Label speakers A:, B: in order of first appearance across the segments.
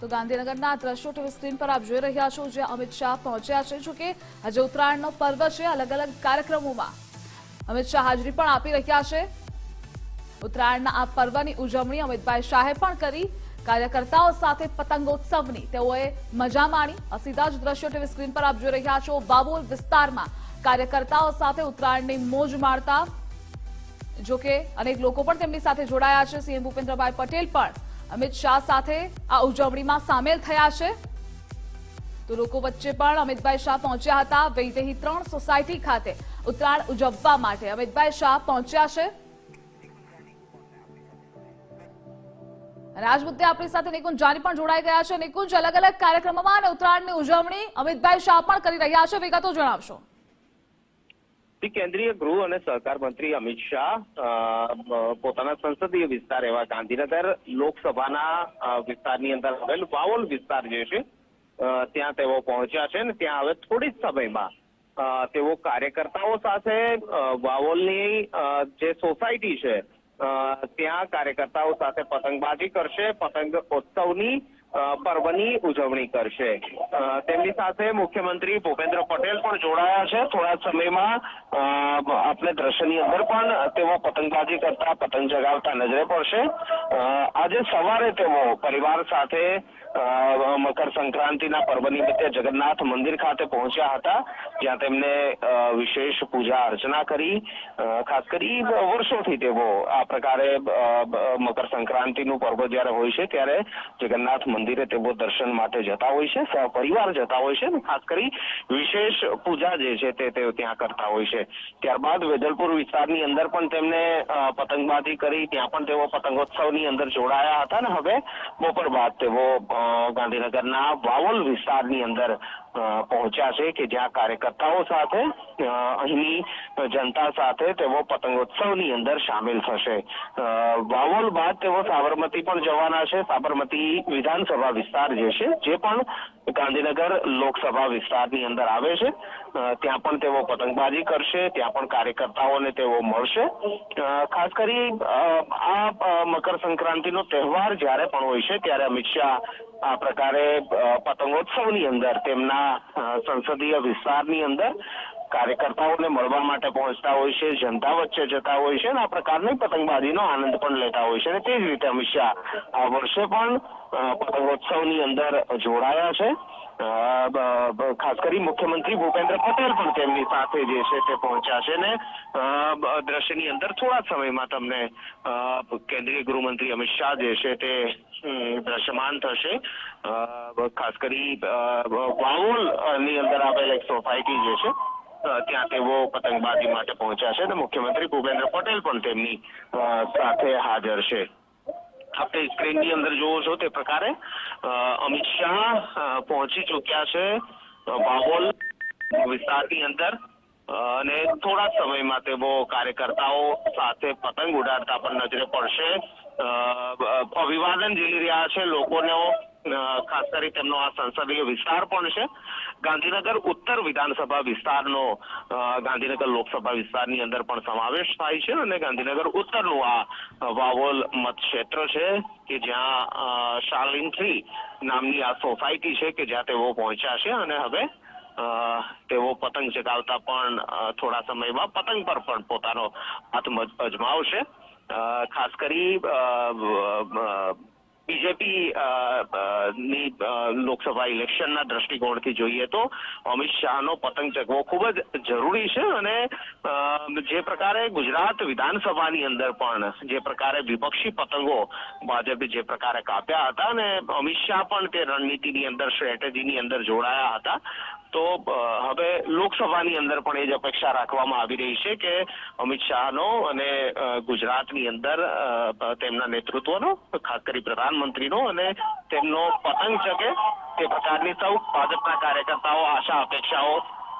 A: તો ગાંધીનગરના દ્રશ્યો ટીવી સ્ક્રીન પર આપ જોઈ રહ્યા છો જ્યાં અમિત શાહ પહોંચ્યા છે, જોકે આજે ઉત્તરાયણનો પર્વ છે અલગ અલગ કાર્યક્રમોમાં. અમિત શાહ હાજરી પણ આપી રહ્યા છે. ઉત્તરાયણના આ પર્વની ઉજવણી અમિતભાઈ શાહે પણ કરી. કાર્યકર્તાઓ સાથે પતંગોત્સવની તેઓએ મજા માણી. અસીધા સીધા જ દ્રશ્યો ટીવી સ્ક્રીન પર આપ જોઈ રહ્યા છો. બાબોલ વિસ્તારમાં કાર્યકર્તાઓ સાથે ઉત્તરાયણની મોજ માણતા. જોકે અનેક લોકો પણ તેમની સાથે જોડાયા છે. સીએમ ભૂપેન્દ્રભાઈ પટેલ પણ અમિત શાહ સાથે આ ઉજવણીમાં સામેલ થયા છે. તો લોકો વચ્ચે પણ અમિતભાઈ શાહ પહોંચ્યા હતા. વૈદેહી ત્રણ સોસાયટી ખાતે ઉત્તરાયણ ઉજવવા માટે અમિતભાઈ શાહ પહોંચ્યા છે. અને મુદ્દે આપણી સાથે નિકુંજ જાની પણ જોડાઈ ગયા છે. નિકુંજ અલગ અલગ કાર્યક્રમોમાં અને ઉત્તરાયણની ઉજવણી અમિતભાઈ શાહ પણ કરી રહ્યા છે. વિગતો જણાવશો.
B: કેન્દ્રીય ગૃહ અને સહકાર મંત્રી અમિત શાહ પોતાના સંસદીય વિસ્તાર એવા ગાંધીનગર લોકસભાના વિસ્તારની અંદર આવેલ વાવોલ વિસ્તાર જે છે ત્યાં તેઓ પહોંચ્યા છે ને ત્યાં હવે થોડી જ સમયમાં તેઓ કાર્યકર્તાઓ સાથે વાવોલની જે સોસાયટી છે ત્યાં કાર્યકર્તાઓ સાથે પતંગબાજી કરશે, પતંગ ઉત્સવની પર્વની ઉજવણી કરશે. તેમની સાથે મુખ્યમંત્રી ભૂપેન્દ્ર પટેલ પણ જોડાયા છે. થોડા સમયમાં આપણે દ્રશ્યની અંદર પણ તેઓ પતંગબાજી કરતા પતંગ જગાવતા નજરે પડશે. આજે સવારે તેઓ પરિવાર સાથે મકર સંક્રાંતિના પર્વ નિમિત્તે જગન્નાથ મંદિર ખાતે પહોંચ્યા હતા. જ્યાં તેમને વિશેષ પૂજા અર્ચના કરી. ખાસ કરી, વર્ષોથી તેઓ આ પ્રકારે મકર સંક્રાંતિનું પર્વ જ્યારે હોય છે, ત્યારે જગન્નાથ મંદિરે તેઓ દર્શન માટે જતા હોય છે પરિવાર જતા હોય છે ખાસ કરી વિશેષ પૂજા જે છે તે તેઓ ત્યાં કરતા હોય છે. ત્યારબાદ વેજલપુર વિસ્તારની અંદર પણ તેમને પતંગબાજી કરી, ત્યાં પણ તેઓ પતંગોત્સવની અંદર જોડાયા હતા ને હવે. બપોર બાદ તેઓ ગાંધીનગરના વાવલ વિસ્તારની અંદર પહોંચ્યા છે કે જ્યાં કાર્યકર્તાઓ સાથે અહીંની જનતા સાથે તેઓ પતંગોત્સવની અંદર સામેલ થશે. વાવોલ બાદ તેઓ સાબરમતી પણ જવાના છે. સાબરમતી વિધાનસભા વિસ્તાર જે છે, જે પણ ગાંધીનગર લોકસભા વિસ્તારની અંદર આવે છે. ત્યાં પણ તેઓ પતંગબાજી કરશે, ત્યાં પણ કાર્યકર્તાઓને તેઓ મળશે. ખાસ કરી આ મકર સંક્રાંતિનો તહેવાર જ્યારે પણ હોય છે, ત્યારે અમિત શાહ આ પ્રકારે પતંગોત્સવની અંદર તેમના સંસદીય વિસ્તારની અંદર કાર્યકર્તાઓને મળવા માટે પહોંચતા હોય છે, જનતા વચ્ચે જતા હોય છે અને આ પ્રકારની પતંગબાજીનો આનંદ પણ લેતા હોય છે અને તે જ રીતે અમિત શાહ આ વર્ષે પણ પતંગોત્સવની અંદર જોડાયા છે. ખાસ કરી મુખ્યમંત્રી ભૂપેન્દ્ર પટેલ પણ તેમની સાથે જે છે તે પહોંચ્યા છે ને દ્રશ્યની અંદર થોડા સમયમાં તમને કેન્દ્રીય ગૃહમંત્રી અમિત શાહ જે છે તે દ્રશ્યમાન થશે. ખાસ કરી વાઉલની અંદર આવેલ એક સોસાયટી જે છે ત્યાં તેઓ પતંગબાજી માટે પહોંચ્યા છે અને મુખ્યમંત્રી ભૂપેન્દ્ર પટેલ પણ તેમની સાથે હાજર છે. આપણે સ્ક્રીનની અંદર જોવો છો તે પ્રકારે અમિત શાહ પહોંચી ચૂક્યા છે બાબોલ વિસ્તારની અંદર અને થોડા સમયમાં તેઓ કાર્યકર્તાઓ સાથે પતંગ ઉડાડતા પણ નજરે પડશે. અભિવાદન ઝીલી રહ્યા છે, લોકોનો ખાસ કરી તેમનો આ સંસદીય વિસ્તાર પણ છે. ગાંધીનગર ઉત્તર વિધાનસભા વિસ્તારનો ગાંધીનગર લોકસભા વિસ્તારની અંદર પણ સમાવેશ થાય છે અને ગાંધીનગર ઉત્તરનું આ વાવોલ મતક્ષેત્ર છે કે જ્યાં શાલિન થ્રી નામની આ સોસાયટી છે કે જ્યાં તેઓ પહોંચ્યા છે અને હવે તેઓ પતંગ ચગાવતા પણ થોડા સમયમાં પતંગ પર પણ પોતાનો હાથ અજમાવશે. ખાસ કરી બીજેપી ની લોકસભા ઇલેક્શનના દ્રષ્ટિકોણથી જોઈએ તો અમિત શાહનો પતંગ ચગવો ખૂબ જ જરૂરી છે અને જે પ્રકારે ગુજરાત વિધાનસભાની અંદર પણ જે પ્રકારે વિપક્ષી પતંગો ભાજપે જે પ્રકારે કાપ્યા હતા અને અમિત શાહ પણ તે રણનીતિની અંદર, સ્ટ્રેટેજીની અંદર જોડાયા હતા. તો હવે લોકસભાની અંદર પણ એ જ અપેક્ષા રાખવામાં આવી રહી છે કે અમિત શાહનો અને ગુજરાતની અંદર તેમના નેતૃત્વનો, ખાસ કરી પ્રધાનમંત્રીનો અને તેમનો પતંગ ચગે તે પ્રકારની સૌ ભાજપના કાર્યકર્તાઓ આશા અપેક્ષાઓ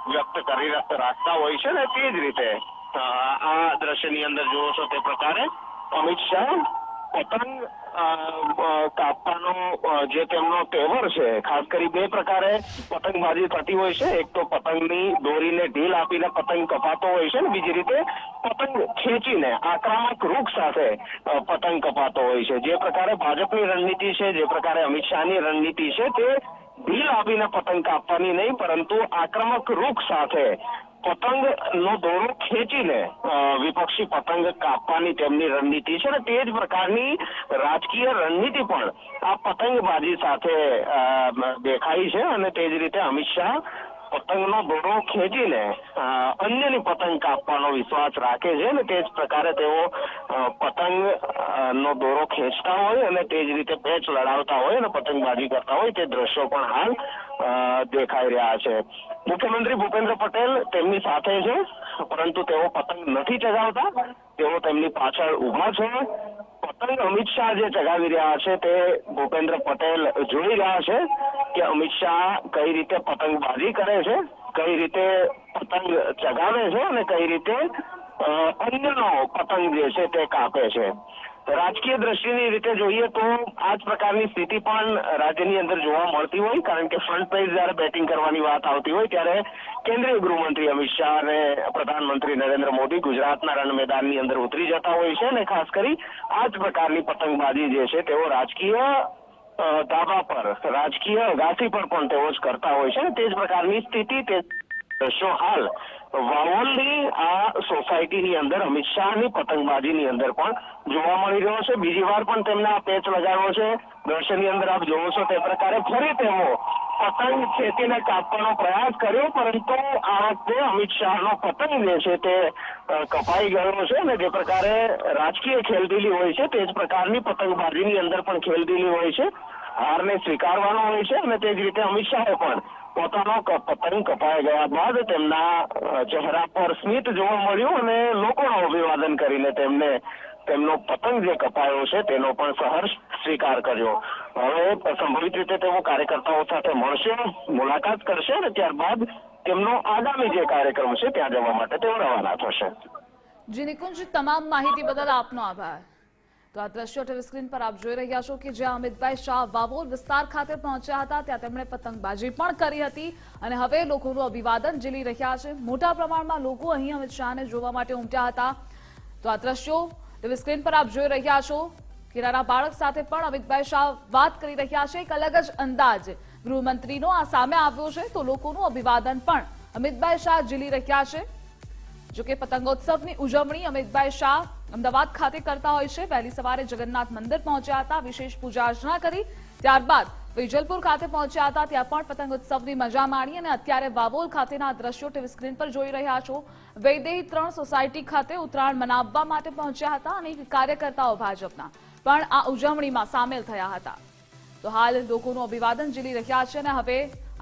B: વ્યક્ત કરી રાખતા હોય છે ને તે જ રીતે. આ દ્રશ્યની અંદર જુઓ છો તે પ્રકારે અમિત શાહ પતંગ કાપવાનો જે તેમનો તહેવાર છે, ખાસ કરી બે પ્રકારે પતંગબાજી થતી હોય છે. એક તો પતંગની દોરીને ઢીલ આપીને પતંગ કપાતો હોય છે ને, બીજી રીતે પતંગ ખેંચીને આક્રમક રૂખ સાથે પતંગ કપાતો હોય છે. જે પ્રકારે ભાજપની રણનીતિ છે, જે પ્રકારે અમિત શાહની રણનીતિ છે, તે ઢીલ આપીને પતંગ કાપવાની નહીં, પરંતુ આક્રમક રૂખ સાથે પતંગ નો દોરો ખેંચીને વિપક્ષી પતંગ કાપવાની તેમની રણનીતિ છે અને તે જ પ્રકારની રાજકીય રણનીતિ પણ આ પતંગબાજી સાથે દેખાઈ છે અને તે જ રીતે અમિત શાહ પતંગનો દોરો ખેંચીને અન્યની પતંગ કાપવાનો વિશ્વાસ રાખે છે ને, તે જ પ્રકારે તેઓ પતંગ નો દોરો ખેંચતા હોય અને તે જ રીતે પેચ લડાવતા હોય અને પતંગબાજી કરતા હોય, તે દ્રશ્યો પણ હાલ દેખાઈ રહ્યા છે. મુખ્યમંત્રી ભૂપેન્દ્ર પટેલ તેમની સાથે છે, પરંતુ તેઓ પતંગ નથી ચગાવતા. તેઓ તેમની પાછળ ઊભા છે. પતંગ અમિત શાહ જે ચગાવી રહ્યા છે, તે ભૂપેન્દ્ર પટેલ જોઈ રહ્યા છે. કે અમિત શાહ કઈ રીતે પતંગબાજી કરે છે, કઈ રીતે પતંગ ચગાવે છે અને કઈ રીતે અન્યનો પતંગ જે છે તે કાપે છે. રાજકીય દ્રષ્ટિની રીતે જોઈએ તો આ જ પ્રકારની સ્થિતિ પણ રાજ્યની અંદર જોવા મળતી હોય, કારણ કે ફ્રન્ટ પેજ જ્યારે બેટિંગ કરવાની વાત આવતી હોય ત્યારે કેન્દ્રીય ગૃહમંત્રી અમિત શાહ અને પ્રધાનમંત્રી નરેન્દ્ર મોદી ગુજરાતના રણ મેદાનની અંદર ઉતરી જતા હોય છે અને ખાસ કરી આ જ પ્રકારની પતંગબાજી જે છે તેઓ રાજકીય ધાબા પર, રાજકીય અગાસી પર પણ તેઓ જ કરતા હોય છે તે જ પ્રકારની સ્થિતિ તે દ્રશ્યો હાલ વાવોલની આ સોસાયટીની અંદર, અમિત શાહની પતંગબાજીની અંદર પણ જોવા મળી રહ્યો છે. બીજી વાર પણ તેમને પેચ લગાવ્યો છે. દર્શનની અંદર આપ જોવો છો તે પ્રકારે ફરી તેઓ પતંગ ખેતીને કાપવાનો પ્રયાસ કર્યો, પરંતુ આ વખતે અમિત શાહનો પતંગ જે છે તે કપાઈ ગયો છે અને જે પ્રકારે રાજકીય ખેલદીલી હોય છે, તે જ પ્રકારની પતંગબાજીની અંદર પણ ખેલદીલી હોય છે. હારને સ્વીકારવાનો હોય છે અને તે જ રીતે અમિત શાહે પણ પોતાનો પતંગ કપાઈ ગયા બાદ તેમના ચહેરા પર સ્મિત જોવા મળ્યું અને લોકોનું અભિવાદન કરીને તેમને તેમનો પતંગ જે કપાયો છે, તેનો પણ સહર્ષ સ્વીકાર કર્યો. હવે સંભવિત રીતે તેઓ કાર્યકર્તાઓ સાથે મળશે, મુલાકાત કરશે અને ત્યારબાદ તેમનો આગામી જે કાર્યક્રમ છે, ત્યાં જવા માટે તેઓ રવાના થશે.
A: જી નિકુંજ, તમામ માહિતી બદલ આપનો આભાર. તો આ દ્રશ્યો ટીવી સ્ક્રીન પર આપ જોઈ રહ્યા છો કે જ્યાં અમિતભાઈ શાહ વાવોર વિસ્તાર ખાતે પહોંચ્યા હતા, ત્યાં તેમણે પતંગબાજી પણ કરી હતી અને હવે લોકોનું અભિવાદન ઝીલી રહ્યા છે. મોટા પ્રમાણમાં લોકો અહીં અમિત શાહને જોવા માટે ઉમટ્યા હતા. તો આ દ્રશ્યો ટીવી સ્ક્રીન પર આપ જોઈ રહ્યા છો કે નાના બાળક સાથે પણ અમિતભાઈ શાહ વાત કરી રહ્યા છે. એક અલગ જ અંદાજ ગૃહમંત્રીનો આ સામે આવ્યો છે, તો લોકોનું અભિવાદન પણ અમિતભાઈ શાહ ઝીલી રહ્યા છે. જોકે પતંગોત્સવની ઉજવણી અમિતભાઈ શાહ અમદાવાદ ખાતે કરતા હોય છે. વહેલી સવારે જગન્નાથ મંદિર પહોંચ્યા હતા, વિશેષ પૂજા અર્ચના કરી. ત્યારબાદ વિજલપુર ખાતે પહોંચ્યા હતા. ત્યાં પણ પતંગોત્સવની મજા માણી અને અત્યારે વાવોલ ખાતેના દ્રશ્યો ટીવી સ્ક્રીન પર જોઈ રહ્યા છો. વૈદેહી ત્રણ સોસાયટી ખાતે ઉત્તરાયણ મનાવવા માટે પહોંચ્યા હતા અને કાર્યકર્તાઓ ભાજપના. પણ આ ઉજવણીમાં સામેલ થયા હતા. તો હાલ લોકોનું અભિવાદન ઝીલી રહ્યા છે અને હવે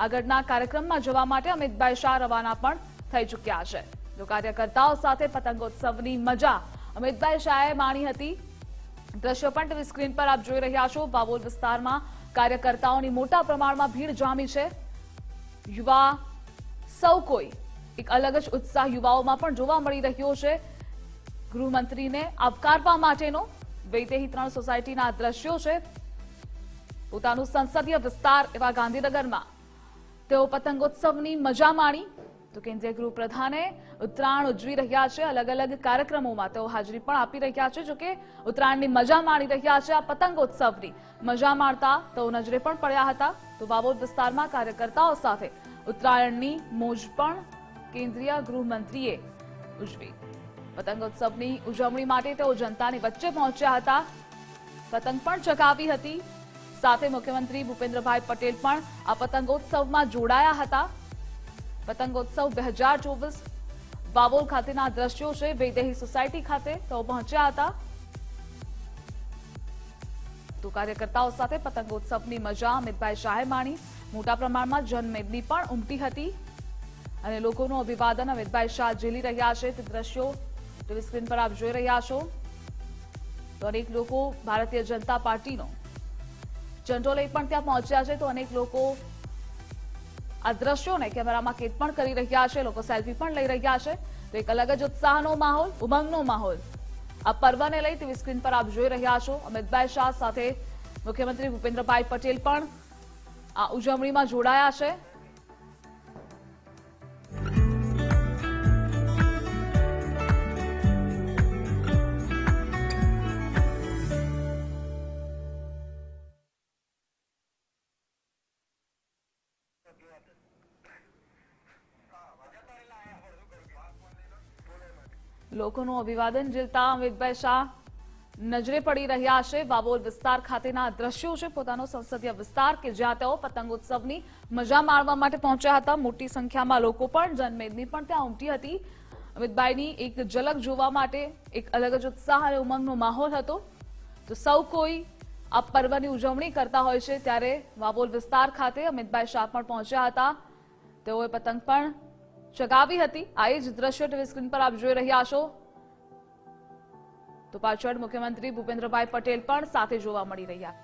A: આગળના કાર્યક્રમમાં જવા માટે અમિતભાઈ શાહ રવાના પણ થઈ ચૂક્યા છે. તો કાર્યકર્તાઓ સાથે પતંગોત્સવની મજા અમિતભાઈ શાહે માણી હતી. દ્રશ્યો પણ ટીવી સ્ક્રીન પર આપ જોઈ રહ્યા છો. બાબોલ વિસ્તારમાં કાર્યકર્તાઓની મોટા પ્રમાણમાં ભીડ જામી છે. યુવા સૌ કોઈ એક અલગ જ ઉત્સાહ યુવાઓમાં પણ જોવા મળી રહ્યો છે. ગૃહમંત્રીને આવકારવા માટેનો વૈદેહી ત્રણ સોસાયટીના દ્રશ્યો છે. પોતાનું સંસદીય વિસ્તાર એવા ગાંધીનગરમાં. તેઓ પતંગોત્સવની મજા માણી. તો કેન્દ્રીય ગૃહ પ્રધાને ઉત્તરાયણ ઉજવી રહ્યા છે. અલગ અલગ કાર્યક્રમોમાં તેઓ હાજરી પણ આપી રહ્યા છે, જોકે ઉત્તરાયણની મજા માણી રહ્યા છે આ પતંગોત્સવની. મજા માણતા તેઓ નજરે પણ પડ્યા હતા. તો વાવોદ વિસ્તારમાં કાર્યકર્તાઓ સાથે ઉત્તરાયણની મોજ પણ કેન્દ્રીય ગૃહમંત્રીએ ઉજવી. પતંગોત્સવની ઉજવણી માટે તેઓ જનતાની વચ્ચે પહોંચ્યા હતા. પતંગ પણ ચગાવી હતી. સાથે મુખ્યમંત્રી ભૂપેન્દ્રભાઈ પટેલ પણ આ પતંગોત્સવમાં જોડાયા હતા. પતંગોત્સવ બે હજાર ચોવીસ. વાવોલ ખાતેના દ્રશ્યો છે. વૈદેહી સોસાયટી ખાતે તેઓ પહોંચ્યા હતા. તો કાર્યકર્તાઓ સાથે પતંગોત્સવની મજા અમિતભાઈ શાહે માણી. મોટા પ્રમાણમાં જનમેદની પણ ઉમટી હતી. અને લોકોનું અભિવાદન અમિતભાઈ શાહ ઝીલી રહ્યા છે. તે દ્રશ્યો ટીવી સ્ક્રીન પર આપ જોઈ રહ્યા છો. તો અનેક લોકો ભારતીય જનતા પાર્ટીનો ઝંડો લઈ પણ ત્યાં પહોંચ્યા છે. તો અનેક લોકો આ દ્રશ્યોને કેમેરામાં કેદ પણ કરી રહ્યા છે, લોકો સેલ્ફી પણ લઈ રહ્યા છે. તો એક અલગ જ ઉત્સાહનો માહોલ, ઉમંગનો માહોલ. આ પર્વને લઈ ટીવી સ્ક્રીન પર આપ જોઈ રહ્યા છો. અમિતભાઈ શાહ સાથે મુખ્યમંત્રી ભૂપેન્દ્રભાઈ પટેલ પણ આ ઉજવણીમાં જોડાયા છે. લોકોનું અભિવાદન ઝીલતા અમિતભાઈ શાહ નજરે પડી રહ્યા છે. વાવોલ વિસ્તાર ખાતેના દ્રશ્યો છે. પોતાનો સંસદીય વિસ્તાર કે જ્યાં તેઓ પતંગોત્સવની મજા માણવા માટે પહોંચ્યા હતા. મોટી સંખ્યામાં લોકો પણ જનમેદની પણ ત્યાં ઉમટી હતી. અમિતભાઈની એક ઝલક જોવા માટે એક અલગ જ ઉત્સાહ અને ઉમંગનો માહોલ હતો. તો સૌ કોઈ આ પર્વની ઉજવણી કરતા હોય છે. ત્યારે વાવોલ વિસ્તાર ખાતે અમિતભાઈ શાહ પણ પહોંચ્યા હતા. તેઓએ પતંગ પણ ચગાવી હતી. આ જ દ્રશ્ય ટીવી સ્ક્રીન પર આપ જોઈ રહ્યા છો. તો પાછળ મુખ્યમંત્રી ભૂપેન્દ્રભાઈ પટેલ પણ સાથે જોવા મળી રહ્યા.